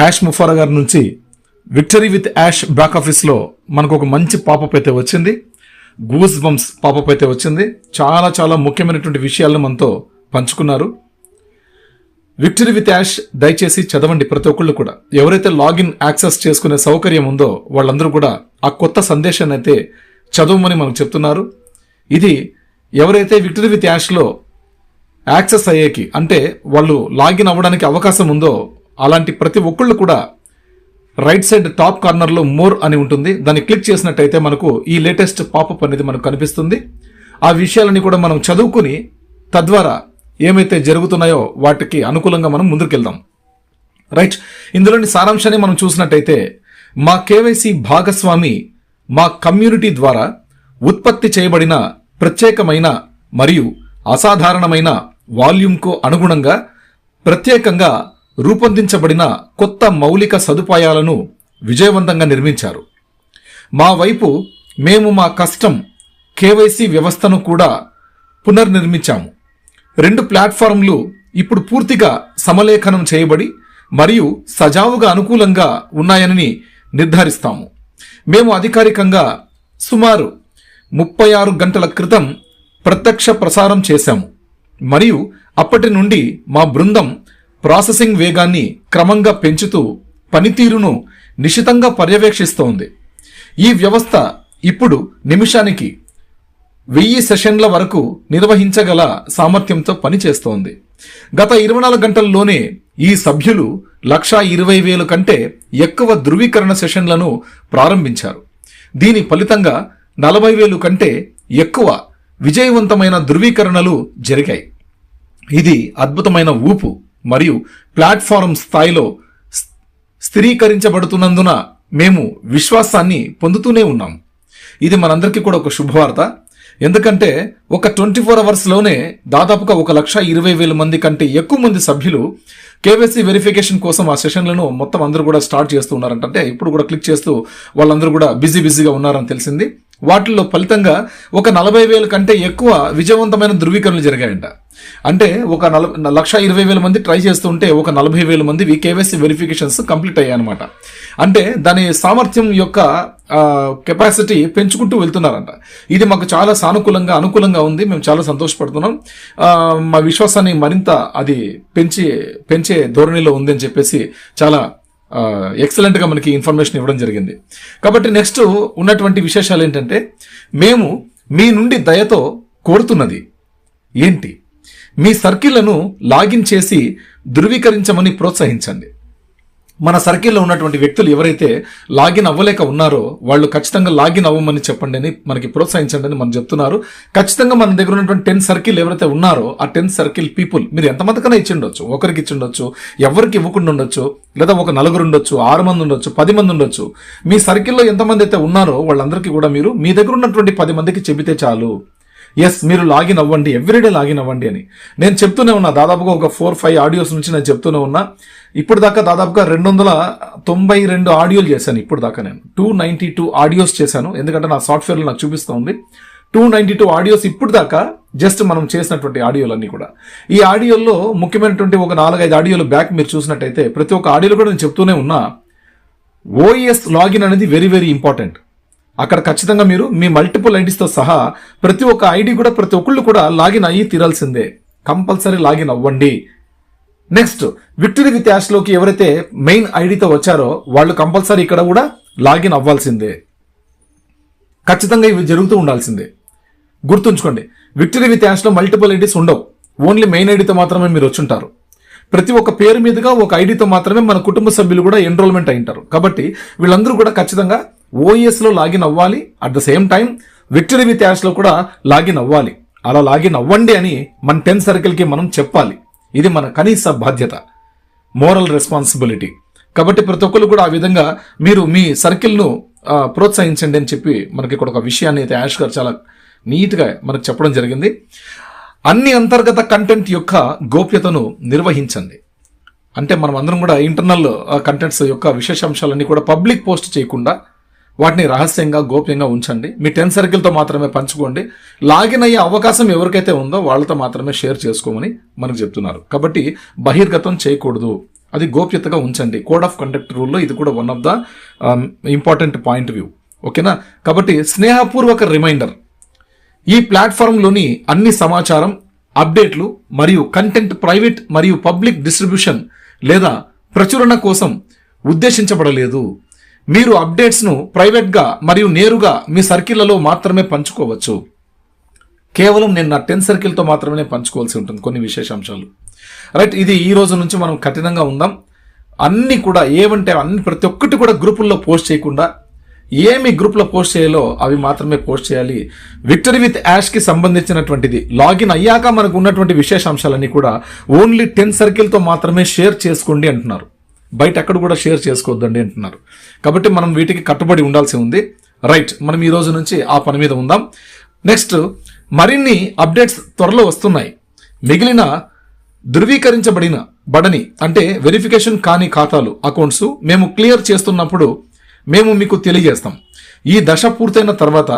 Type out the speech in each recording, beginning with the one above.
Ash ముఫారా గారి నుంచి victory with ash back ఆఫీస్లో మనకు ఒక మంచి పాపప్ అయితే వచ్చింది. గూస్ బంప్స్ పాపప్ అయితే వచ్చింది. చాలా చాలా ముఖ్యమైనటువంటి విషయాలను మనతో పంచుకున్నారు. విక్టరీ విత్ యాష్ దయచేసి చదవండి ప్రతి ఒక్కళ్ళు కూడా. ఎవరైతే లాగిన్ యాక్సెస్ చేసుకునే సౌకర్యం ఉందో వాళ్ళందరూ కూడా ఆ కొత్త సందేశాన్ని అయితే చదవమని మనకు చెప్తున్నారు. ఇది ఎవరైతే విక్టరీ విత్ యాష్లో యాక్సెస్ అయ్యేకి అంటే వాళ్ళు లాగిన్ అవ్వడానికి అవకాశం ఉందో అలాంటి ప్రతి ఒక్కళ్ళు కూడా రైట్ సైడ్ టాప్ కార్నర్లో మోర్ అని ఉంటుంది. దాన్ని క్లిక్ చేసినట్టయితే మనకు ఈ లేటెస్ట్ పాపప్ అనేది మనకు కనిపిస్తుంది. ఆ విషయాలని కూడా మనం చదువుకుని తద్వారా ఏమైతే జరుగుతున్నాయో వాటికి అనుకూలంగా మనం ముందుకెళ్దాం. రైట్ ఇందులోని సారాంశాన్ని మనం చూసినట్టయితే మా కేవైసీ భాగస్వామి మా కమ్యూనిటీ ద్వారా ఉత్పత్తి చేయబడిన ప్రత్యేకమైన మరియు అసాధారణమైన వాల్యూమ్కు అనుగుణంగా ప్రత్యేకంగా రూపొందించబడిన కొత్త మౌలిక సదుపాయాలను విజయవంతంగా నిర్మించారు. మా వైపు మేము మా కస్టమ్ కేవైసీ వ్యవస్థను కూడా పునర్నిర్మించాము. రెండు ప్లాట్ఫారంలు ఇప్పుడు పూర్తిగా సమలేఖనం చేయబడి మరియు సజావుగా అనుకూలంగా ఉన్నాయని నిర్ధారిస్తాము. మేము అధికారికంగా సుమారు ముప్పై ఆరు గంటల క్రితం ప్రత్యక్ష ప్రసారం చేశాము. మరియు అప్పటి నుండి మా బృందం ప్రాసెసింగ్ వేగాన్ని క్రమంగా పెంచుతూ పనితీరును నిశితంగా పర్యవేక్షిస్తోంది. ఈ వ్యవస్థ ఇప్పుడు నిమిషానికి వెయ్యి సెషన్ల వరకు నిర్వహించగల సామర్థ్యంతో పనిచేస్తోంది. గత ఇరవై నాలుగు గంటల్లోనే ఈ సభ్యులు లక్షా ఇరవై వేలు కంటే ఎక్కువ ధృవీకరణ సెషన్లను ప్రారంభించారు. దీని ఫలితంగా నలభై వేలు కంటే ఎక్కువ విజయవంతమైన ధృవీకరణలు జరిగాయి. ఇది అద్భుతమైన ఊపు. మరియు ప్లాట్ఫారం స్థాయిలో స్- స్థిరీకరించబడుతున్నందున మేము విశ్వాసాన్ని పొందుతూనే ఉన్నాం. ఇది మనందరికీ కూడా ఒక శుభవార్త. ఎందుకంటే ఒక ట్వంటీ ఫోర్ అవర్స్లోనే దాదాపుగా ఒక లక్ష ఇరవై వేల మంది కంటే ఎక్కువ మంది సభ్యులు కేవైసీ వెరిఫికేషన్ కోసం ఆ సెషన్లను మొత్తం అందరూ కూడా స్టార్ట్ చేస్తూ ఉన్నారంట. అంటే ఇప్పుడు కూడా క్లిక్ చేస్తూ వాళ్ళందరూ కూడా బిజీ బిజీగా ఉన్నారని తెలిసింది. వాటిల్లో ఫలితంగా ఒక నలభై వేల కంటే ఎక్కువ విజయవంతమైన ధృవీకరణలు జరిగాయంట. అంటే ఒక నల లక్ష ఇరవై వేల మంది ట్రై చేస్తుంటే ఒక నలభై వేల మంది కేవైసీ వెరిఫికేషన్స్ కంప్లీట్ అయ్యాయి అనమాట అంటే దాని సామర్థ్యం యొక్క కెపాసిటీ పెంచుకుంటూ వెళ్తున్నారంట. ఇది మాకు చాలా సానుకూలంగా అనుకూలంగా ఉంది. మేము చాలా సంతోషపడుతున్నాం. మా విశ్వాసాన్ని మరింత అది పెంచి పెంచే ధోరణిలో ఉందని చెప్పేసి చాలా ఎక్సలెంట్గా మనకి ఇన్ఫర్మేషన్ ఇవ్వడం జరిగింది. కాబట్టి నెక్స్ట్ ఉన్నటువంటి విశేషాలు ఏంటంటే మేము మీ నుండి దయతో కోరుతున్నది ఏంటి? మీ సర్కిళ్ళను లాగిన్ చేసి ధృవీకరించమని ప్రోత్సహించండి. మన సర్కిల్లో ఉన్నటువంటి వ్యక్తులు ఎవరైతే లాగిన్ అవ్వలేక ఉన్నారో వాళ్ళు ఖచ్చితంగా లాగిన్ అవ్వమని చెప్పండి అని మనకి ప్రోత్సహించండి అని మనం చెప్తున్నారు. ఖచ్చితంగా మన దగ్గర ఉన్నటువంటి టెన్ సర్కిల్ ఎవరైతే ఉన్నారో ఆ టెన్ సర్కిల్ పీపుల్ మీరు ఎంతమందికైనా ఇచ్చి ఉండొచ్చు? ఒకరికి ఇచ్చి ఉండొచ్చు ఎవరికి ఇవ్వకుండా ఉండొచ్చు లేదా ఒక నలుగురు ఉండొచ్చు ఆరు మంది ఉండొచ్చు పది మంది ఉండొచ్చు. మీ సర్కిల్లో ఎంతమంది అయితే ఉన్నారో వాళ్ళందరికీ కూడా మీరు మీ దగ్గర ఉన్నటువంటి పది మందికి చెబితే చాలు. ఎస్ మీరు లాగిన్ అవ్వండి ఎవ్రీడే లాగిన్ అవ్వండి అని. నేను చెప్తూనే ఉన్నా దాదాపుగా ఒక ఫోర్ ఫైవ్ ఆడియోస్ నుంచి నేను చెప్తూనే ఉన్నా. ఇప్పుడు దాకా దాదాపుగా రెండు వందల తొంభై రెండు ఆడియోలు చేశాను ఇప్పుడు దాకా నేను. టూ నైంటీ టూ ఆడియోస్ చేశాను ఎందుకంటే నా సాఫ్ట్వేర్లో నాకు చూపిస్తూ ఉంది. టూ నైంటీ టూ ఆడియోస్ ఇప్పుడు దాకా జస్ట్ మనం చేసినటువంటి ఆడియోలన్నీ కూడా. ఈ ఆడియోల్లో ముఖ్యమైనటువంటి ఒక నాలుగైదు ఆడియోలు బ్యాక్ మీరు చూసినట్టయితే ప్రతి ఒక్క ఆడియోలో కూడా నేను చెప్తూనే ఉన్నా ఓఎస్ లాగిన్ అనేది వెరీ వెరీ ఇంపార్టెంట్ అక్కడ ఖచ్చితంగా మీరు మీ మల్టిపుల్ ఐడీస్తో సహా ప్రతి ఒక్క ఐడి కూడా ప్రతి ఒక్కళ్ళు కూడా లాగిన్ అయ్యి తీరాల్సిందే. కంపల్సరీ లాగిన్ అవ్వండి. నెక్స్ట్ విక్టరీ విత్ యాష్లోకి ఎవరైతే మెయిన్ ఐడితో వచ్చారో వాళ్ళు కంపల్సరీ ఇక్కడ కూడా లాగిన్ అవ్వాల్సిందే. ఖచ్చితంగా ఇవి జరుగుతూ ఉండాల్సిందే. గుర్తుంచుకోండి విక్టరీ విత్ యాష్లో మల్టిపుల్ ఐడీస్ ఉండవు. ఓన్లీ మెయిన్ ఐడితో మాత్రమే మీరు వచ్చుంటారు. ప్రతి ఒక్క పేరు మీదుగా ఒక ఐడితో మాత్రమే మన కుటుంబ సభ్యులు కూడా ఎన్రోల్మెంట్ అయింటారు కాబట్టి వీళ్ళందరూ కూడా ఖచ్చితంగా ఓఎస్లో లాగిన్ అవ్వాలి at the same time victory with యాష్లో కూడా లాగిన్ అవ్వాలి అలా లాగిన్ అవ్వండి అని మన టెన్ సర్కిల్కి మనం చెప్పాలి. ఇది మన కనీస బాధ్యత. మోరల్ రెస్పాన్సిబిలిటీ కాబట్టి ప్రతి ఒక్కరు కూడా ఆ విధంగా మీరు మీ సర్కిల్ను ప్రోత్సహించండి అని చెప్పి మనకి ఇక్కడ ఒక విషయాన్ని అయితే యాష్ గారు చాలా నీట్గా మనకు చెప్పడం జరిగింది. అన్ని అంతర్గత కంటెంట్ యొక్క గోప్యతను నిర్వహించండి. అంటే మనం అందరం కూడా ఇంటర్నల్ కంటెంట్స్ యొక్క విశేషాంశాలన్నీ కూడా పబ్లిక్ పోస్ట్ చేయకుండా వాటిని రహస్యంగా గోప్యంగా ఉంచండి. మీ టెన్ సర్కిల్తో మాత్రమే పంచుకోండి. లాగిన్ అయ్యే అవకాశం ఎవరికైతే ఉందో వాళ్ళతో మాత్రమే షేర్ చేసుకోమని మనకు చెప్తున్నారు. కాబట్టి బహిర్గతం చేయకూడదు. అది గోప్యతగా ఉంచండి. కోడ్ ఆఫ్ కండక్ట్ రూల్లో ఇది కూడా one of the important point view ఓకేనా? కాబట్టి స్నేహపూర్వక రిమైండర్ ఈ ప్లాట్ఫారంలోని అన్ని సమాచారం అప్డేట్లు మరియు కంటెంట్ ప్రైవేట్ మరియు పబ్లిక్ డిస్ట్రిబ్యూషన్ లేదా ప్రచురణ కోసం ఉద్దేశించబడలేదు. మీరు అప్డేట్స్ను ప్రైవేట్గా మరియు నేరుగా మీ సర్కిళ్ళలో మాత్రమే పంచుకోవచ్చు. కేవలం నేను నా టెన్ సర్కిల్తో మాత్రమే పంచుకోవాల్సి ఉంటుంది కొన్ని విశేషాంశాలు. రైట్ ఇది ఈ రోజు నుంచి మనం కఠినంగా ఉందాం. అన్నీ కూడా ఏమంటే అన్ని ప్రతి ఒక్కటి కూడా గ్రూపుల్లో పోస్ట్ చేయకుండా ఏమి గ్రూప్లో పోస్ట్ చేయాలో అవి మాత్రమే పోస్ట్ చేయాలి. విక్టరీ విత్ యాష్కి సంబంధించినటువంటిది. లాగిన్ అయ్యాక మనకు ఉన్నటువంటి విశేషాంశాలన్నీ కూడా ఓన్లీ టెన్ సర్కిల్తో మాత్రమే షేర్ చేసుకోండి అంటున్నారు. బయట ఎక్కడ కూడా షేర్ చేసుకోవద్దండి అంటున్నారు. కాబట్టి మనం వీటికి కట్టుబడి ఉండాల్సి ఉంది. రైట్ మనం ఈ రోజు నుంచి ఆ పని మీద ఉందాం. నెక్స్ట్ మరిన్ని అప్డేట్స్ త్వరలో వస్తున్నాయి. మిగిలిన ధృవీకరించబడిన బడని అంటే వెరిఫికేషన్ కాని ఖాతాలు అకౌంట్స్ మేము క్లియర్ చేస్తున్నప్పుడు మేము మీకు తెలియజేస్తాం. ఈ దశ పూర్తయిన తర్వాత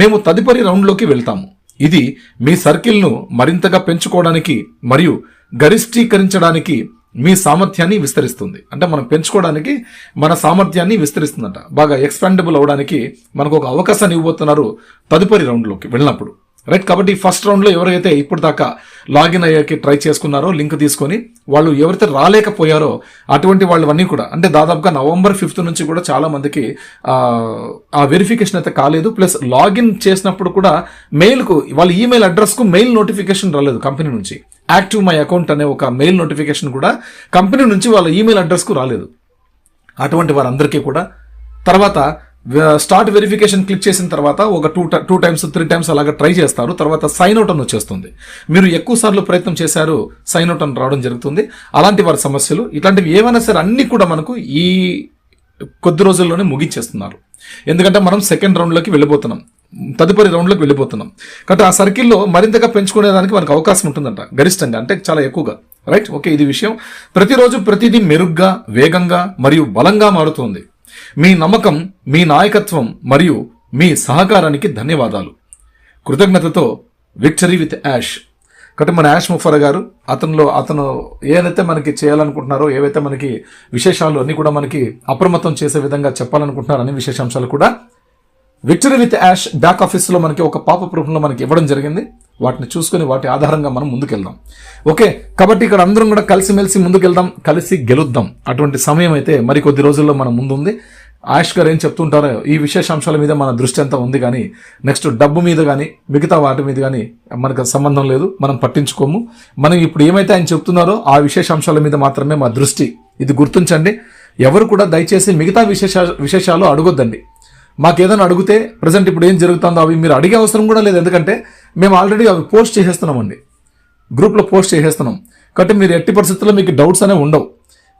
మేము తదుపరి రౌండ్లోకి వెళ్తాము. ఇది మీ సర్కిల్ను మరింతగా పెంచుకోవడానికి మరియు గరిష్టీకరించడానికి మీ సామర్థ్యాన్ని విస్తరిస్తుంది. అంటే మనం పెంచుకోవడానికి మన సామర్థ్యాన్ని విస్తరిస్తుందంట. బాగా ఎక్స్పాండబుల్ అవడానికి మనకు ఒక అవకాశాన్ని ఇవ్వబోతున్నారు తదుపరి రౌండ్లోకి వెళ్ళినప్పుడు. రైట్ కాబట్టి ఫస్ట్ రౌండ్లో ఎవరైతే ఇప్పుడు దాకా లాగిన్ అయ్యాకి ట్రై చేసుకున్నారో లింక్ తీసుకొని వాళ్ళు ఎవరైతే రాలేకపోయారో అటువంటి వాళ్ళవన్నీ కూడా అంటే దాదాపుగా నవంబర్ ఫిఫ్త్ నుంచి కూడా చాలా మందికి ఆ, ఆ వెరిఫికేషన్ అయితే కాలేదు. ప్లస్ లాగిన్ చేసినప్పుడు కూడా మెయిల్కు వాళ్ళ ఈమెయిల్ అడ్రస్కు మెయిల్ నోటిఫికేషన్ రాలేదు కంపెనీ నుంచి. యాక్టివ్ మై అకౌంట్ అనే ఒక మెయిల్ నోటిఫికేషన్ కూడా కంపెనీ నుంచి వాళ్ళ ఈమెయిల్ అడ్రస్కు రాలేదు. అటువంటి వారందరికీ కూడా. తర్వాత స్టార్ట్ వెరిఫికేషన్ క్లిక్ చేసిన తర్వాత ఒక two two times three times అలాగా ట్రై చేస్తారు. తర్వాత సైన్ అవుట్ అని వచ్చేస్తుంది. మీరు ఎక్కువ సార్లు ప్రయత్నం చేశారు సైన్ అవుట్ అని రావడం జరుగుతుంది. అలాంటి వారి సమస్యలు ఇట్లాంటివి ఏమైనా సరే అన్నీ కూడా మనకు ఈ కొద్ది రోజుల్లోనే ముగించేస్తున్నారు. ఎందుకంటే మనం సెకండ్ రౌండ్లోకి వెళ్ళిపోతున్నాం తదుపరి రౌండ్లోకి వెళ్ళిపోతున్నాం. కాబట్టి ఆ సర్కిల్లో మరింతగా పెంచుకునేదానికి మనకు అవకాశం ఉంటుందంట గరిష్టంగా అంటే చాలా ఎక్కువగా. రైట్ ఓకే ఇది విషయం. ప్రతిరోజు ప్రతిదీ మెరుగ్గా వేగంగా మరియు బలంగా మారుతోంది. మీ నమ్మకం మీ నాయకత్వం మరియు మీ సహకారానికి ధన్యవాదాలు. కృతజ్ఞతతో విక్టరీ విత్ యాష్ కాబట్టి మన యాష్ ముఫర్ గారు అతనిలో అతను ఏదైతే మనకి చేయాలనుకుంటున్నారో ఏవైతే మనకి విశేషాలు అన్నీ కూడా మనకి అప్రమత్తం చేసే విధంగా చెప్పాలనుకుంటున్నారో అన్ని విశేషాంశాలు కూడా విక్టరీ విత్ యాష్ బ్యాక్ ఆఫీస్లో మనకి ఒక పాప రూపంలో మనకి ఇవ్వడం జరిగింది. వాటిని చూసుకొని వాటి ఆధారంగా మనం ముందుకెళ్దాం. ఓకే కాబట్టి ఇక్కడ అందరం కూడా కలిసిమెలిసి ముందుకెళ్దాం కలిసి గెలుద్దాం. అటువంటి సమయం అయితే మరి కొద్ది రోజుల్లో మనం ముందుంది. ఆయుష్ గారు ఏం చెప్తుంటారో ఈ విశేషాంశాల మీద మన దృష్టి అంతా ఉంది కానీ నెక్స్ట్ డబ్బు మీద కానీ మిగతా వాటి మీద కానీ మనకు సంబంధం లేదు మనం పట్టించుకోము. మనం ఇప్పుడు ఏమైతే ఆయన చెప్తున్నారో ఆ విశేషాంశాల మీద మాత్రమే మా దృష్టి. ఇది గుర్తుంచండి. ఎవరు కూడా దయచేసి మిగతా విశేష విశేషాలు అడగొద్దండి. మాకేదైనా అడిగితే ప్రజెంట్ ఇప్పుడు ఏం జరుగుతుందో అవి మీరు అడిగే అవసరం కూడా లేదు. ఎందుకంటే మేము ఆల్రెడీ అవి పోస్ట్ చేసేస్తున్నామండి. గ్రూప్లో పోస్ట్ చేసేస్తున్నాం. కాబట్టి మీరు ఎట్టి పరిస్థితుల్లో మీకు డౌట్స్ అనేవి ఉండవు.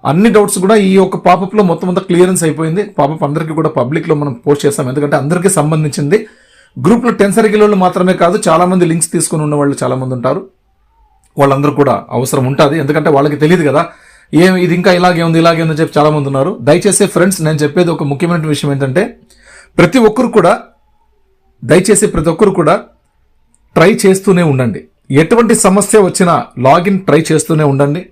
అన్ని డౌట్స్ కూడా ఈ యొక్క పాపప్లో మొత్తం అంతా క్లియరెన్స్ అయిపోయింది. పాపప్ అందరికీ కూడా పబ్లిక్లో మనం పోస్ట్ చేస్తాం. ఎందుకంటే అందరికీ సంబంధించింది. గ్రూప్లో టెన్ సర్కిల్ వాళ్ళు మాత్రమే కాదు చాలామంది లింక్స్ తీసుకుని ఉన్న వాళ్ళు చాలామంది ఉంటారు. వాళ్ళందరూ కూడా అవసరం ఉంటుంది. ఎందుకంటే వాళ్ళకి తెలియదు కదా. ఏం ఇది ఇంకా ఇలాగే ఉంది ఇలాగే ఉంది చెప్పి చాలామంది ఉన్నారు. దయచేసి ఫ్రెండ్స్ నేను చెప్పేది ఒక ముఖ్యమైన విషయం ఏంటంటే ప్రతి ఒక్కరు కూడా దయచేసి ప్రతి ఒక్కరు కూడా ట్రై చేస్తూనే ఉండండి. ఎటువంటి సమస్య వచ్చినా లాగిన్ ట్రై చేస్తూనే ఉండండి.